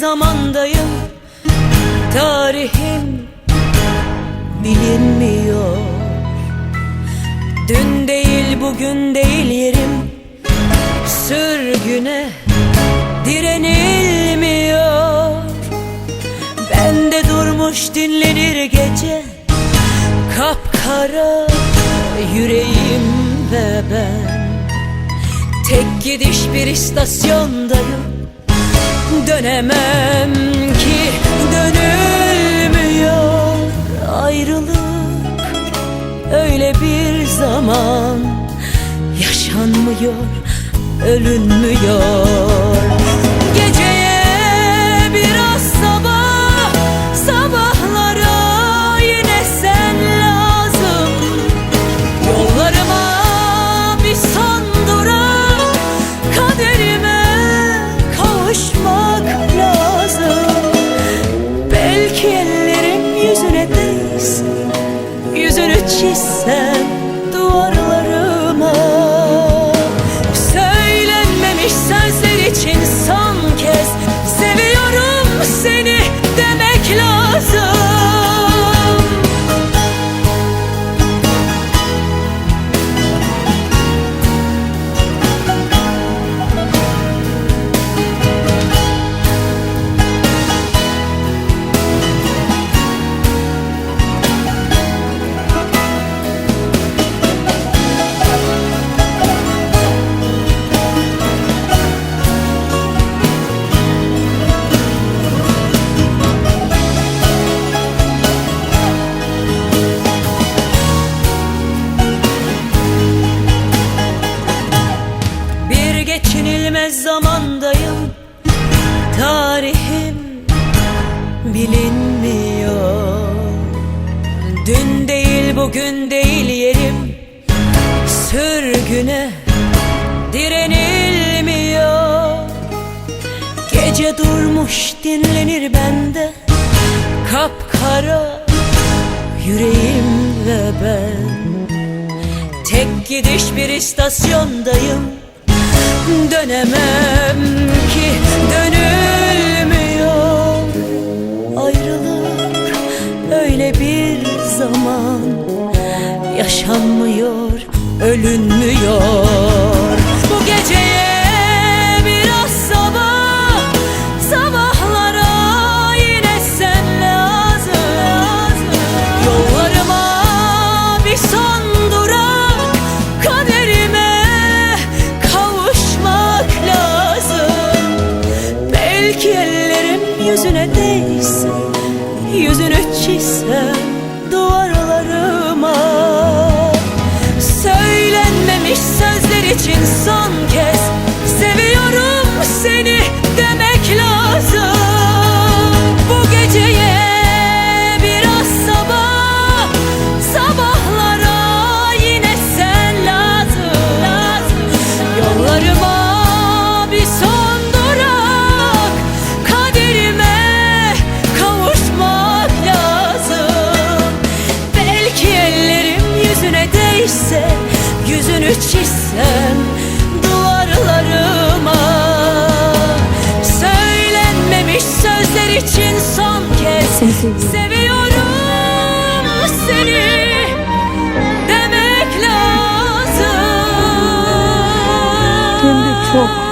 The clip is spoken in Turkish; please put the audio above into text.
zamandayım. Tarihim bilinmiyor. Dün değil bugün değil yerim. Sürgüne direnilmiyor. Bende durmuş dinlenir gece. Kapkara yüreğim ve ben. Tek gidiş bir istasyondayım Dönemem ki dönülmüyor Ayrılık. Öyle bir zaman Yaşanmıyor, ölünmüyor Yüzünü zamandayım. Tarihim bilinmiyor. Dün değil bugün değil yerim. Sürgüne direnilmiyor. Gece durmuş dinlenir bende. Kapkara yüreğim ve ben. Tek gidiş bir istasyondayım Dönemem ki dönülmüyor. Ayrılık öyle bir zaman Yaşanmıyor, ölünmüyor yüzüne değsin Yüzünü çizsem duvarlarıma. Söylenmemiş sözler için son neyse Yüzünü çizsen duvarlarıma. Söylenmemiş sözler için son kez Seviyorum. seni demek lazım. Hem çok